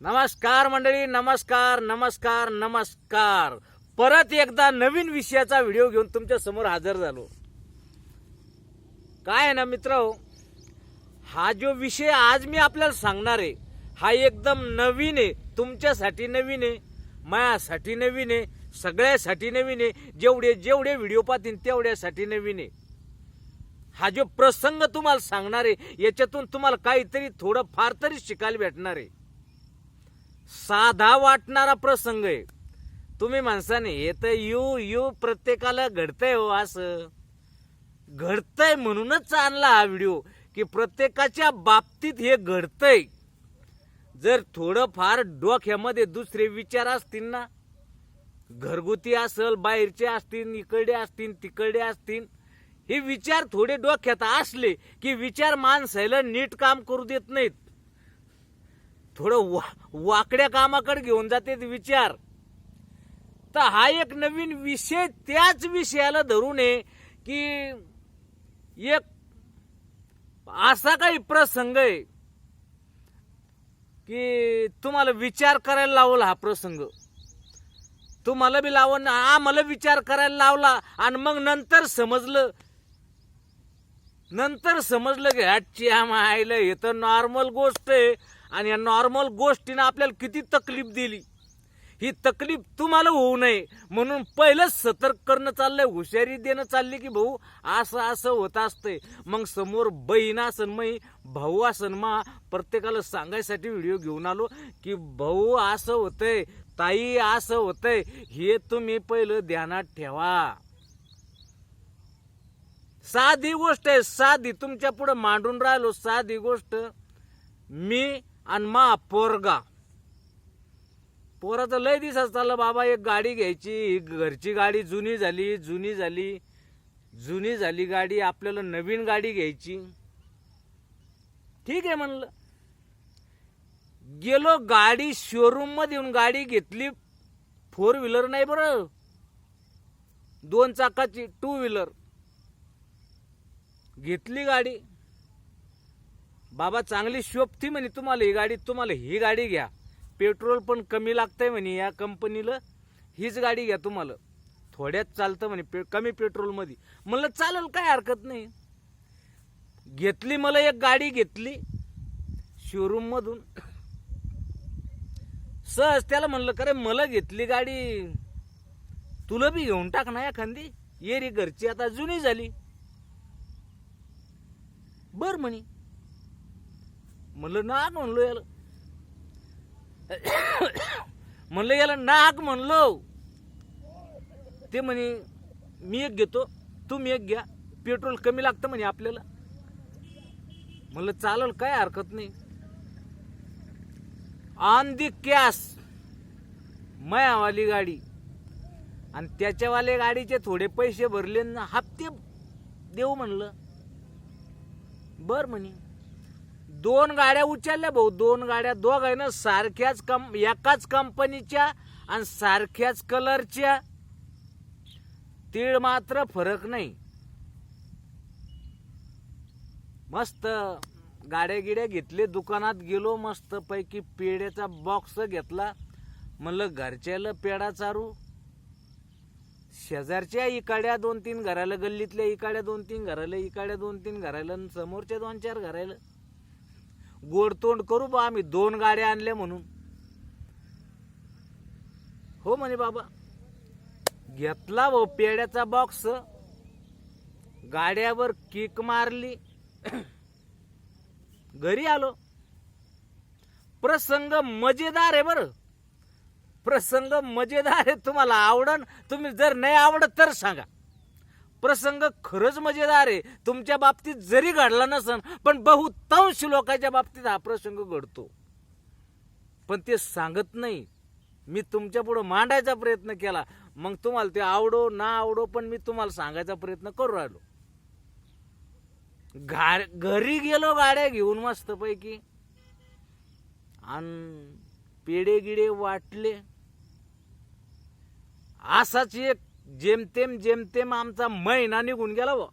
नमस्कार मंडळी नमस्कार नमस्कार नमस्कार. परत एकदा नवीन विषयाचा व्हिडिओ घेऊन तुमच्यासमोर हजर झालो. काय आहे ना मित्र हा जो विषय आज मी आपल्याला सांगणार आहे हा एकदम नवीन आहे. तुमच्यासाठी नवीन आहे मायासाठी नवीन आहे सगळ्यासाठी नवीन आहे. जेवढे जेवढे व्हिडिओ पाहतील तेवढ्यासाठी नवीन आहे. हा जो प्रसंग तुम्हाला सांगणार आहे याच्यातून तुम्हाला काहीतरी थोडं फार तरी शिकायला भेटणार आहे. साधा वाटणारा प्रसंग आहे. तुम्ही माणसाने हे तर यू यू प्रत्येकाला घडतंय हो असं. घडतंय म्हणूनच आणला हा व्हिडिओ की प्रत्येकाच्या बाबतीत हे घडतंय. जर थोडंफार डोक्यामध्ये दुसरे विचार असतील ना घरगुती असल बाहेरचे असतील इकडे असतील तिकडे असतील हे विचार थोडे डोक्यात असले की विचार माणसाला नीट काम करू देत नाहीत. थोडं वा वाकड्या कामाकडे घेऊन जाते विचार. तर हा एक नवीन विषय त्याच विषयाला धरून आहे की एक असा काही प्रसंग आहे की तुम्हाला विचार करायला लावला हा प्रसंग. तुम्हाला बी लावून आम्हाला विचार करायला लावला आणि मग नंतर समजलं. नंतर समजलं की ह्याची आम्हाला आईला हे तर नॉर्मल गोष्ट आहे. आणि या नॉर्मल गोष्टीनं आपल्याला किती तकलीफ दिली. ही तकलीफ तुम्हाला होऊ नये. म्हणून पहिलंच सतर्क करणं चाललंय हुशारी देणं चालली की भाऊ असं असं होत असतंय. मग समोर बहीण असन मै भाऊ असन मा प्रत्येकाला सांगायसाठी व्हिडिओ घेऊन आलो की भाऊ असं होतंय ताई असं होतंय हे तुम्ही पहिलं ध्यानात ठेवा. साधी गोष्ट आहे साधी. तुमच्यापुढे मांडून राहिलो साधी गोष्ट. मी आणि मा पोरगा. पोराचं लय दिवसाच चाललं बाबा एक गाडी घ्यायची. ही घरची गाडी जुनी झाली जुनी झाली. जुनी झाली गाडी आपल्याला नवीन गाडी घ्यायची. ठीक आहे म्हणलं. गेलो गाडी शोरूममध्ये येऊन गाडी घेतली. फोर व्हीलर नाही बरं. दोन चाकाची टू व्हीलर घेतली गाडी. बाबा चांगली शोभती म्हणे तुम्हाला ही गाडी तुम्हाला ही गाडी घ्या. पेट्रोल पण कमी लागतंय म्हणे या कंपनीला. हीच गाडी घ्या तुम्हाला. थोड्यात चालतं म्हणे पे कमी पेट्रोलमध्ये. म्हणलं चालेल काय हरकत नाही. घेतली मला एक गाडी घेतली. शोरूममधून सहज त्याला म्हणलं करे मला घेतली गाडी. तुला बी घेऊन टाक ना एखादी. ये रे घरची आता जुनी झाली. बर म्हणी. म्हणलं नाक म्हणलो याला. म्हणलं याला नाक म्हणलो ते म्हणे मी एक घेतो तुम्ही एक घ्या. पेट्रोल कमी लागतं म्हणे आपल्याला. म्हणलं चालेल काय हरकत नाही. ऑन दी कॅश मयावाली गाडी. आणि त्याच्यावाले गाडीचे थोडे पैसे भरले ना हप्ते देऊ म्हणलं. बर म्हणे. दोन गाड्या उचलल्या भाऊ दोन गाड्या दोघं आहे ना सारख्याच कम एकाच कंपनीच्या आणि सारख्याच कलरच्या तीळ मात्र फरक नाही. मस्त गाड्या गिड्या घेतले दुकानात गेलो मस्त पैकी पेड्याचा बॉक्स घेतला. म्हणलं घरच्याला पेडा चारू. शेजारच्या इकाड्या दोन तीन घराला गल्लीतल्या इकाड्या दोन तीन घराला इकाड्या दोन तीन घराला आणि समोरच्या दोन चार घराला. गोडतोंड करू बा आम्ही दोन गाड्या आणल्या म्हणून. हो म्हणे बाबा. घेतला भाऊ पेड्याचा बॉक्स गाड्यावर किक मारली. घरी आलो. प्रसंग मजेदार आहे बरं. प्रसंग मजेदार आहे तुम्हाला आवडन. तुम्ही जर नाही आवडत तर सांगा. प्रसंग खरंच मजेदार आहे. तुमच्या बाबतीत जरी घडला नसन पण बहुतांश लोकांच्या बाबतीत हा प्रसंग घडतो. पण ते सांगत नाही. मी तुमच्यापुढे मांडायचा प्रयत्न केला. मग तुम्हाला ते आवडो ना आवडो पण मी तुम्हाला सांगायचा प्रयत्न करू राहिलो. गा- घरी गेलो गाड्या घेऊन मस्तपैकी. आणि पेडे गिडे वाटले. असाच एक जेमतेम जेमतेम आमचा महिना निघून गेला व.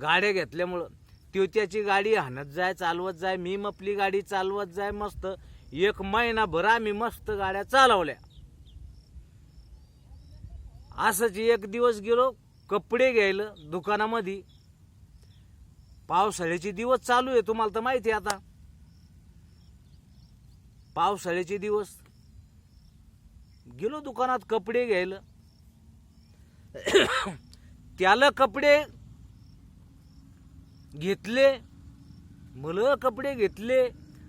गाड्या घेतल्यामुळं. त्यो त्याची गाडी हाणत जाय चालवत जाय मी आपली गाडी चालवत जाय मस्त. एक महिनाभर आम्ही मस्त गाड्या चालवल्या. असंच एक दिवस गेलो कपडे घ्यायला दुकानामध्ये. पावसाळ्याचे दिवस चालू आहे तुम्हाला तर माहिती आहे आता. पावसाळ्याचे दिवस. गेलो दुकानात कपडे घ्यायला. त्याला कपडे घेतले मला कपडे घेतले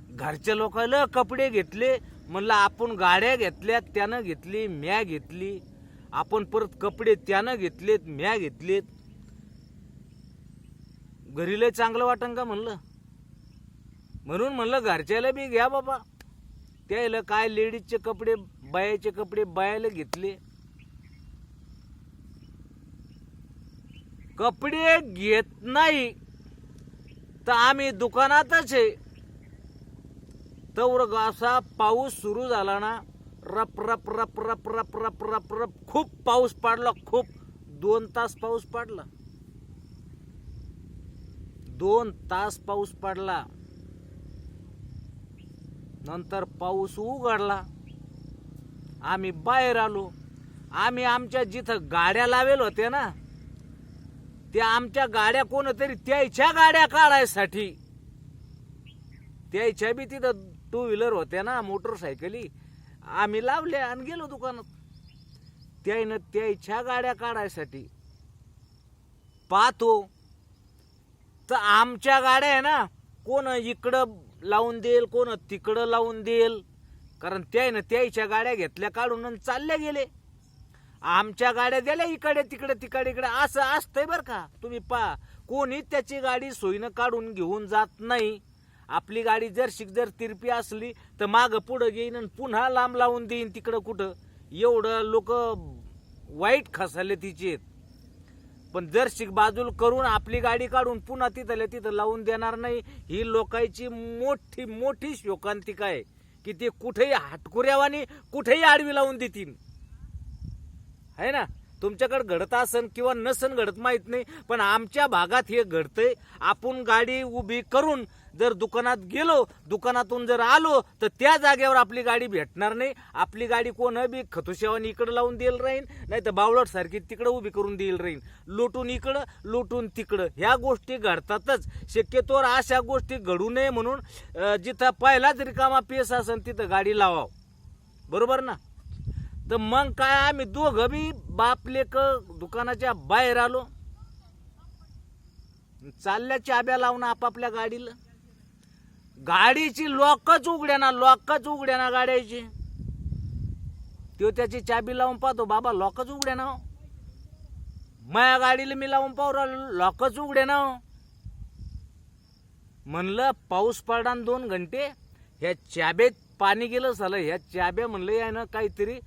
घरच्या लोकांना कपडे घेतले म्हणलं आपण गाड्या घेतल्या त्यानं घेतली म्या घेतली. आपण परत कपडे त्यानं घेतलेत म्या घेतलेत. घरी चांगलं वाटन का म्हणलं? म्हणून म्हणलं घरच्याला बी घ्या बाबा. त्याला काय लेडीजचे कपडे बायाचे कपडे बायाला घेतले. कपडे घेत नाही. तर आम्ही दुकानातच आहे. तर असा पाऊस सुरू झाला ना रप रप रप रप रप रप रप रप खूप पाऊस पडला खूप. दोन तास पाऊस पडला. दोन तास पाऊस पडला. नंतर पाऊस उघडला. आम्ही बाहेर आलो. आम्ही आमच्या जिथं गाड्या लावेल होत्या ना त्या आमच्या गाड्या कोणतरी त्याच्या गाड्या काढायसाठी. त्याच्या बी तिथं टू व्हीलर होत्या ना मोटरसायकली आम्ही लावल्या आणि गेलो दुकानात. त्याईनं त्याच्या गाड्या काढायसाठी पाहतो. तर आमच्या गाड्या आहे ना कोण इकडं लावून देईल कोण तिकडं लावून देईल. कारण त्याईनं त्याच्या गाड्या घेतल्या काढून चालल्या गेले. आमच्या गाड्या दिल्या इकडे तिकडे तिकडे इकडे. असं असतंय बरं का. तुम्ही पा कोणी त्याची गाडी सोयीनं काढून घेऊन जात नाही. आपली गाडी जर शिक जर तिरपी असली तर माग पुढं घेईन आणि पुन्हा लांब लावून देईन तिकडं कुठं. एवढं लोक वाईट खसाले तिचे पण जर शिक बाजूल करून आपली गाडी काढून पुन्हा तिथल्या तिथं लावून देणार नाही ही लोकांची मोठी मोठी शोकांतिका आहे की ते कुठेही हाटकुऱ्यावानी कुठेही आडवी लावून देतील. आहे ना? तुमच्याकडे घडत असन किंवा नसन घडत माहीत नाही. पण आमच्या भागात हे घडतंय. आपण गाडी उभी करून जर दुकानात गेलो दुकानातून जर आलो तर त्या जागेवर आपली गाडी भेटणार नाही. आपली गाडी कोण बी खतुशेवानी इकडं लावून देईल राहीन नाही तर बावळट सारखी तिकडं उभी करून देईल राहीन. लुटून इकडं लुटून तिकडं. ह्या गोष्टी घडतातच. शक्यतोवर अशा गोष्टी घडू नये म्हणून जिथं जिथं पहिलाच रिकामा पेस असेल तिथं गाडी लावाव. बरोबर ना? तर मग काय आम्ही दोघं बी बापलेक दुकानाच्या बाहेर आलो चालल्या चाब्या लावून आपापल्या गाडीला गाडीची लॉकच उघड्याना लॉकच उघड्याना गाड्याची तो त्याची चाबी लावून पाहतो बाबा लॉकच उघड्या ना हो. गाडीला मी लावून पाहू राहिलो लॉकच उघड्या ना हो. म्हणलं पाऊस पडला दोन घंटे ह्या चाब्यात पाणी गेलं झालं ह्या चाब्या म्हणलं यानं काहीतरी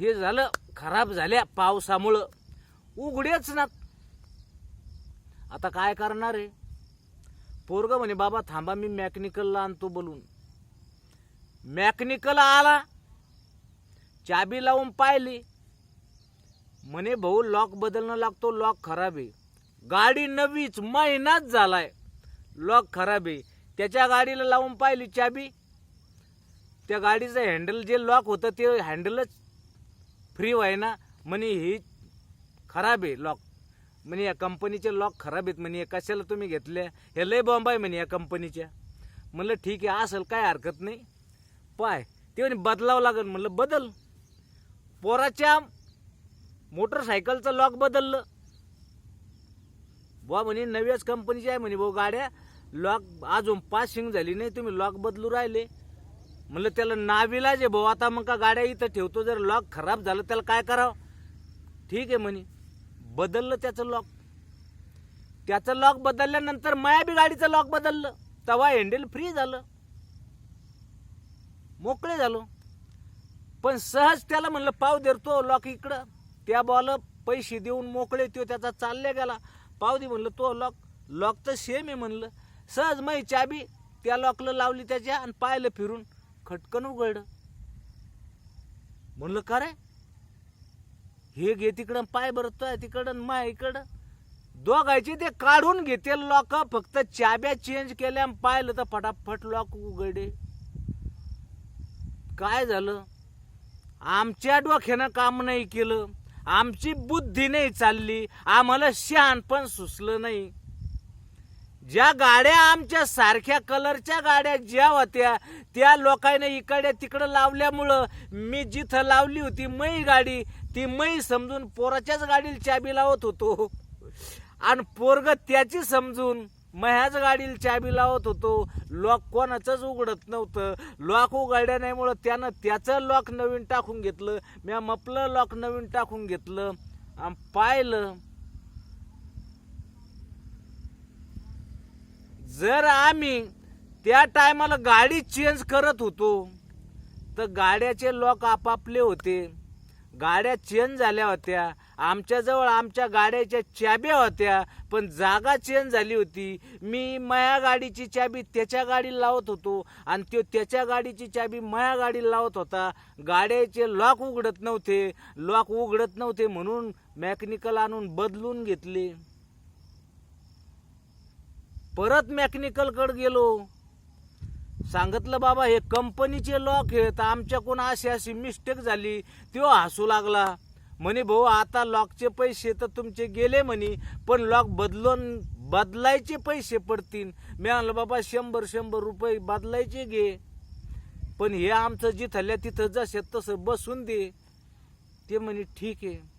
हे झालं खराब झाल्या पावसामुळं. उघडेच ना. आता काय करणार आहे? पोरग म्हणे बाबा थांबा मी मॅकॅनिकलला आणतो बोलून. मॅकॅनिकल आला. चाबी लावून पाहिली. म्हणे भाऊ लॉक बदलणं लागतो. लॉक खराब आहे. गाडी नवीच महिनाच झालाय. लॉक खराब आहे. त्याच्या गाडीला लावून पाहिली चाबी. त्या गाडीचं हँडल जे लॉक होतं ते हँडलच फ्री व्हाय ना म्हणे ही खराब आहे लॉक म्हणे या कंपनीचे लॉक खराब आहेत म्हणे. कशाला तुम्ही घेतल्या? हे लय बॉम्ब आहे म्हणे या कंपनीच्या म्हणलं ठीक आहे असेल काय हरकत नाही. पाय ते म्हणे बदलावं लागेल. म्हणलं बदल. पोराच्या मोटरसायकलचं लॉक बदललं. बुवा म्हणे नव्याच कंपनीची आहे म्हणे भाऊ गाड्या. लॉक अजून पासिंग झाली नाही. तुम्ही लॉक बदलू राहिले. म्हणलं त्याला नाविलाज आहे भाऊ. आता मग का गाड्या इथं ठेवतो जर लॉक खराब झालं त्याला काय करावं? ठीक आहे म्हणे. बदललं त्याचं लॉक त्याचं लॉक बदलल्यानंतर माया बी गाडीचं लॉक बदललं. तवा हँडल फ्री झालं. मोकळे झालो. पण सहज त्याला म्हणलं पाव देतो लॉक इकडं. त्या बॉल पैसे देऊन मोकळे तो त्याचा चालल्या गेला. पाव दे म्हणलं तो लॉक लॉक तर सेम आहे म्हणलं. सहज मग चाबी त्या लॉकला लावली त्याच्या आणि पाहिलं फिरून. खटकन उघडलं. म्हणलं का रे? हे घे तिकडं पाय बरं आहे तिकडं मा माय इकडं. दोघायचे ते काढून घेतील लॉक फक्त चाब्या चेंज केल्या पाहिलं तर फटाफट लॉक उघडे. काय झालं? आमच्या डोक्यानं काम नाही केलं. आमची बुद्धी नाही चालली. आम्हाला शहाण पण सुचलं नाही. ज्या गाड्या आमच्या सारख्या कलरच्या गाड्या ज्या होत्या त्या लोकांनी इकडे तिकडं लावल्यामुळं मी जिथं लावली होती मै गाडी ती मै समजून पोराच्याच गाडीला चाबी लावत होतो. आणि पोरग त्याची समजून मह्याच गाडीला चाबी लावत होतो. लॉक कोणाचंच उघडत नव्हतं. लॉक उघडल्या नाहीमुळं त्यानं त्याचं लॉक नवीन टाकून घेतलं. मी मपलं लॉक नवीन टाकून घेतलं. आणि पाहिलं जर आम्ही त्या टायमाला गाडी चेंज करत होतो तर गाड्याचे लॉक आपापले होते. गाड्या चेंज झाल्या होत्या आमच्याजवळ आमच्या गाड्याच्या चाब्या होत्या पण जागा चेंज झाली होती. मी माया गाडीची चाबी त्याच्या गाडीला लावत होतो आणि तो त्याच्या गाडीची चाबी माया गाडीला लावत होता. गाड्याचे लॉक उघडत नव्हते. लॉक उघडत नव्हते म्हणून मॅकॅनिकल आणून बदलून घेतले. परत मेकॅनिकलकडे गेलो. सांगितलं बाबा हे कंपनीचे लॉक आहेत आमच्याकडून अशी अशी मिस्टेक झाली. तो हसू लागला. म्हणे भाऊ आता लॉकचे पैसे तर तुमचे गेले म्हणे पण लॉक बदलून बदलायचे पैसे पडतील. मी म्हणलं बाबा शंभर शंभर रुपये बदलायचे घे. पण हे आमचं जिथल्या तिथं जसे तसं बसून दे. ते म्हणे ठीक आहे.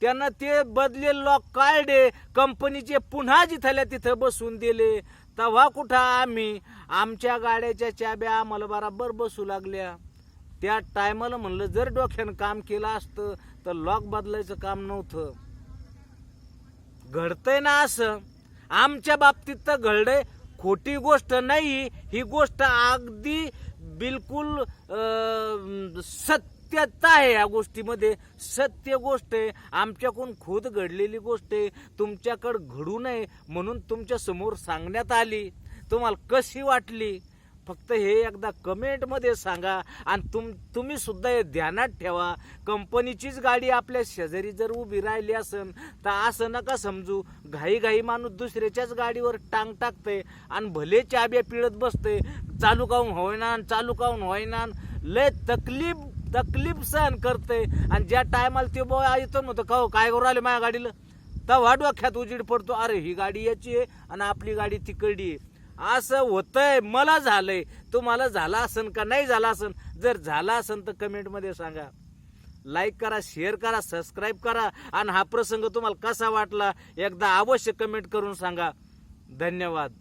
त्यांना ते बदले लॉक काढले. कंपनीचे पुन्हा जिथल्या तिथं बसून दिले. तेव्हा कुठं आम्ही? आमच्या गाड्याच्या चाब्या आम्हाला बराबर बसू लागल्या. त्या टायमाला म्हणलं जर डोक्यानं काम केलं असतं तर लॉक बदलायचं काम नव्हतं. घडतंय ना असं. आमच्या बाबतीत तर घडलंय. खोटी गोष्ट नाही. ही गोष्ट अगदी बिलकुल सत्य सत्यता आहे या गोष्टीमध्ये. सत्य गोष्ट आहे. आमच्याकडून खुद घडलेली गोष्ट आहे. तुमच्याकडे घडू नये म्हणून तुमच्यासमोर सांगण्यात आली. तुम्हाला कशी वाटली? फक्त हे एकदा कमेंटमध्ये सांगा आणि तुम तुम्ही सुद्धा हे ध्यानात ठेवा. कंपनीचीच गाडी आपल्या शेजारी जर उभी राहिली असन तर असं नका समजू. घाई घाई माणूस दुसऱ्याच्याच गाडीवर टांग टाकते आणि भले चाब्या पिळत बसते चालू काहून होईना चालू काहून होईना लय तकलीफ तकलीफ सहन करते. आणि ज्या टायमाला ते बो येतो नव्हतं का काय करू राहिले माझ्या गाडीला? तेव्हा डोक्यात उजीड पडतो अरे ही गाडी याची आहे आणि आपली गाडी तिकडली आहे. असं होतंय मला झालंय. तुम्हाला झाला असन का नाही झाला असन? जर झाला असन तर कमेंटमध्ये सांगा. लाईक करा शेअर करा सबस्क्राईब करा. आणि हा प्रसंग तुम्हाला कसा वाटला एकदा अवश्य कमेंट करून सांगा. धन्यवाद.